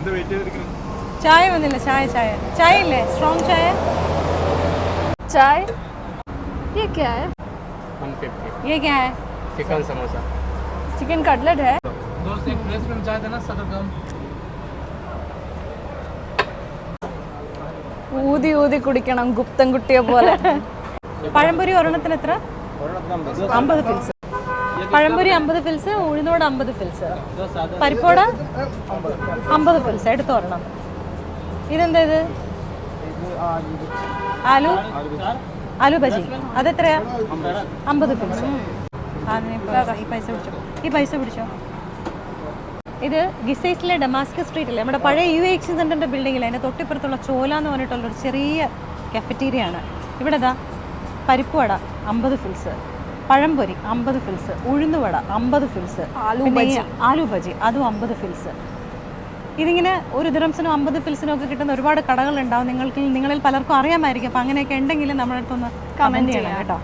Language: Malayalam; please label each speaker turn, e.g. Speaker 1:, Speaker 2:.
Speaker 1: എന്ത് വെയിറ്റ് ചെയ്തിരിക്കുന്നു
Speaker 2: ചായ വന്നില്ല ചായ ചായ ചായ ഇല്ലേ സ്ട്രോങ് ചായ
Speaker 3: चाय ये क्या है
Speaker 4: वन फिफ्टी
Speaker 2: ये क्या है
Speaker 4: चिकन समोसा
Speaker 3: चिकन कटलेट है
Speaker 4: दोस्त एक प्लेस में चाय देना सत्तर ग्राम
Speaker 3: ഊതി ഊതി കുടിക്കണം ഗുപ്തൻ കുട്ടിയെ പോലെ
Speaker 2: പഴംപൊരി ഒരെണ്ണത്തിന് എത്ര അമ്പത് ഫിൽസ് പഴംപൊരി അമ്പത് ഫിൽസ് ഉഴുന്നോട് അമ്പത് ഫിൽസ് പരിപ്പോട അമ്പത് ഫിൽസ് എടുത്തു വരണം ഇതെന്താ ഇത്? ആലു? ആലു ബജി. അതെത്രയാ അമ്പത്. ഫിൽസ് ഈ പൈസ പിടിച്ചോ. ഈ പൈസ പിടിച്ചോ. ഇത് ഗിസൈസിലെ ഡമാസ്കസ് സ്ട്രീറ്റിലെ നമ്മുടെ പഴയ യു എക്ഷൻ സെന്ററിന്റെ ബിൽഡിങ്ങിൽ അതിന്റെ തൊട്ടിപ്പുറത്തുള്ള ചോല എന്ന് പറഞ്ഞിട്ടുള്ള ഒരു ചെറിയ കഫറ്റീരിയ ആണ്. ഇവിടെ ഇതാ പരിപ്പുവട അമ്പത് ഫിൽസ് പഴംപൊരി അമ്പത് ഫിൽസ് ഉഴുന്നുവട അമ്പത് ഫിൽസ്
Speaker 3: ആലു ബജി.
Speaker 2: അതും അമ്പത് ഫിൽസ് ഇതിങ്ങനെ ഒരു ദിറംസിനും അമ്പത് ഫിൽസിനും ഒക്കെ കിട്ടുന്ന ഒരുപാട് കടകളുണ്ടാവും. നിങ്ങൾക്ക് നിങ്ങളിൽ പലർക്കും അറിയാമായിരിക്കും. അപ്പം അങ്ങനെയൊക്കെ ഉണ്ടെങ്കിൽ നമ്മുടെ അടുത്തൊന്ന് കമന്റ് ചെയ്യണം കേട്ടോ.